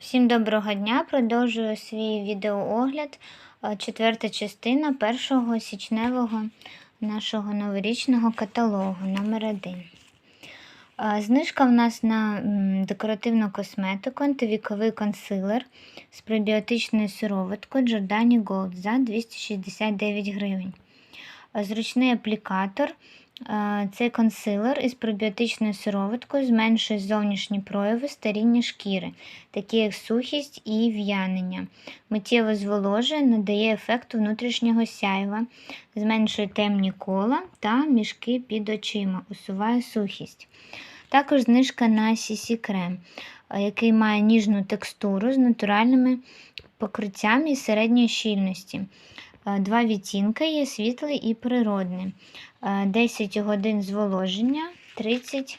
Всім доброго дня! Продовжую свій відеоогляд. Е, Четверта частина першого січневого нашого новорічного каталогу номер 1 Знижка в нас на декоративну косметику, антивіковий консилер з пробіотичною сироваткою Giordani Gold за 269 гривень. Е, Зручний аплікатор. Е, Цей консилер із пробіотичною сироваткою зменшує зовнішні прояви старіння шкіри, такі як сухість і в'янення. Миттєво зволожує, надає ефекту внутрішнього сяйва, зменшує темні кола та мішки під очима, усуває сухість. Також знижка на CC крем, е, який має ніжну текстуру з натуральними покриттями і середньої щільності. Е, Два відтінки є світлий і природний. Е, 10 годин зволоження, 30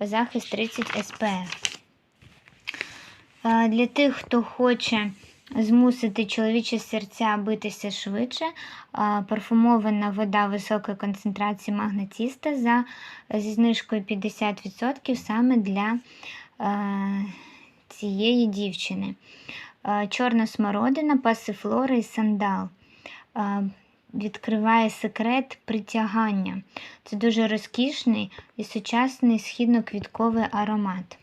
захист 30 SPF. Е, Для тих, хто хоче змусити чоловічі серця битися швидше, е, парфумована вода високої концентрації магнетіста за, зі знижкою 50% саме для е, цієї дівчини. Чорна смородина, пасифлора і сандал. Відкриває секрет притягання. Це дуже розкішний і сучасний східно-квітковий аромат.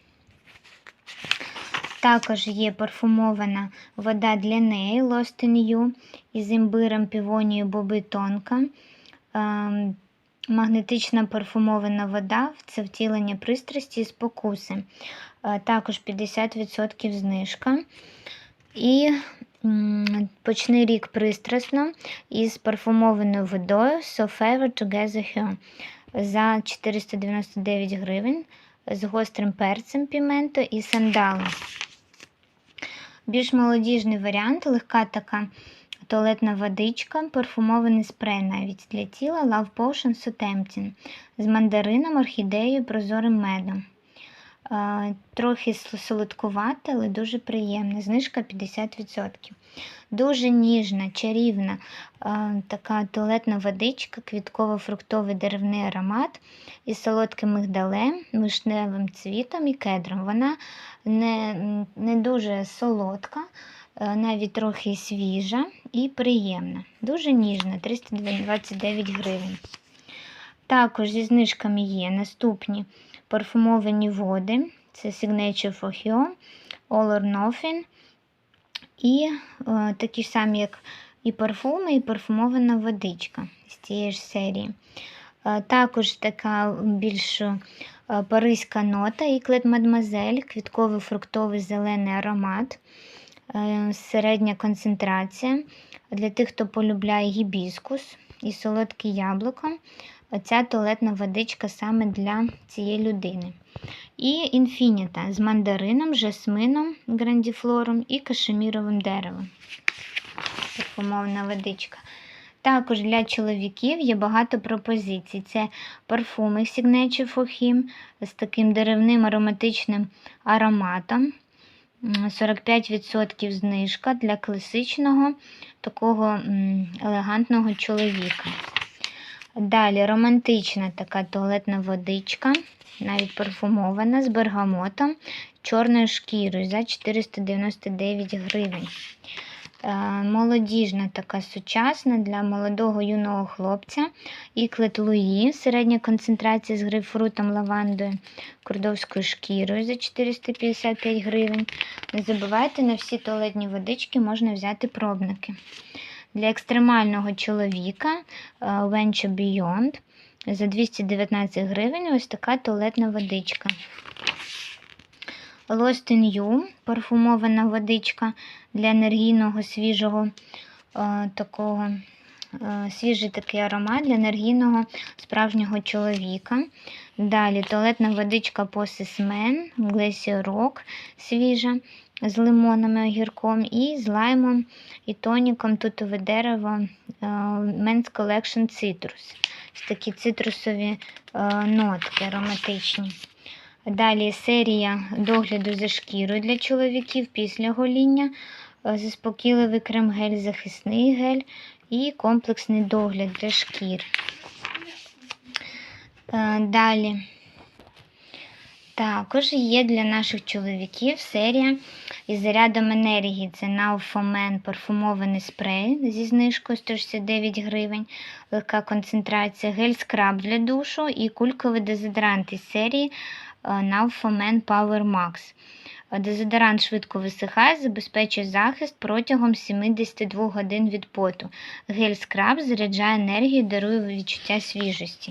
Також є парфумована вода для неї Lost in You із імбирем, півонією, боби тонка. Ем, Магнетична парфумована вода це втілення пристрасті і спокуси. Е, Також 50% знижка. І почни рік пристрасно із парфумованою водою So Favor Together Her за 499 гривень з гострим перцем піменто і сандалом. Більш молодіжний варіант, легка така туалетна водичка, парфумований спрей навіть для тіла Love Potion So Tempting з мандарином, орхідеєю прозорим медом. Трохи солодкувате, але дуже приємне. Знижка 50%. Дуже ніжна, чарівна така туалетна водичка, квітково-фруктовий деревний аромат із солодким мигдалем, вишневим цвітом і кедром. Вона не, не дуже солодка, навіть трохи свіжа і приємна. Дуже ніжна, 329 гривень. Також зі знижками є наступні парфумовані води. Це Signature for Hue, All or Nothing. І е, такі ж самі, як і парфуми, і парфумована водичка з цієї ж серії. Е, також така більш е, паризька нота, Іклет Мадмазель, квітковий фруктовий зелений аромат, е, середня концентрація. Для тих, хто полюбляє гібіскус і солодке яблуко, ця туалетна водичка саме для цієї людини. І інфініта з мандарином, жасмином, грандіфлором і кашеміровим деревом. Парфумована водичка. Також для чоловіків є багато пропозицій. Це парфуми Signature for Him з таким деревним ароматичним ароматом. 45% знижка для класичного такого елегантного чоловіка. Далі романтична така туалетна водичка, навіть парфумована з бергамотом, чорною шкірою за 499 гривень. Е, Молодіжна така сучасна для молодого юного хлопця. Іклет Луї, середня концентрація з грейпфрутом, лавандою, кордовською шкірою за 455 гривень. Не забувайте, на всі туалетні водички можна взяти пробники. Для екстремального чоловіка е, Venture Beyond за 219 гривень ось така туалетна водичка. Lost in You парфумована водичка для енергійного свіжого е, такого е, свіжий такий аромат для енергійного справжнього чоловіка. Далі туалетна водичка Posses Man, Glacier Rock свіжа з лимонами, огірком і з лаймом і тоніком тутове дерево е, Men's Collection Citrus. Ось такі цитрусові е, нотки ароматичні. Далі серія догляду за шкірою для чоловіків після гоління, е, заспокійливий крем-гель, захисний гель і комплексний догляд для шкір. Далі Також є для наших чоловіків серія із зарядом енергії. Це Men парфумований спрей зі знижкою 169 гривень, легка концентрація, гель-скраб для душу і кульковий дезодорант із серії for Power Max. Е, Дезодорант швидко висихає, забезпечує захист протягом 72 годин від поту. Гель-скраб заряджає енергію, дарує відчуття свіжості.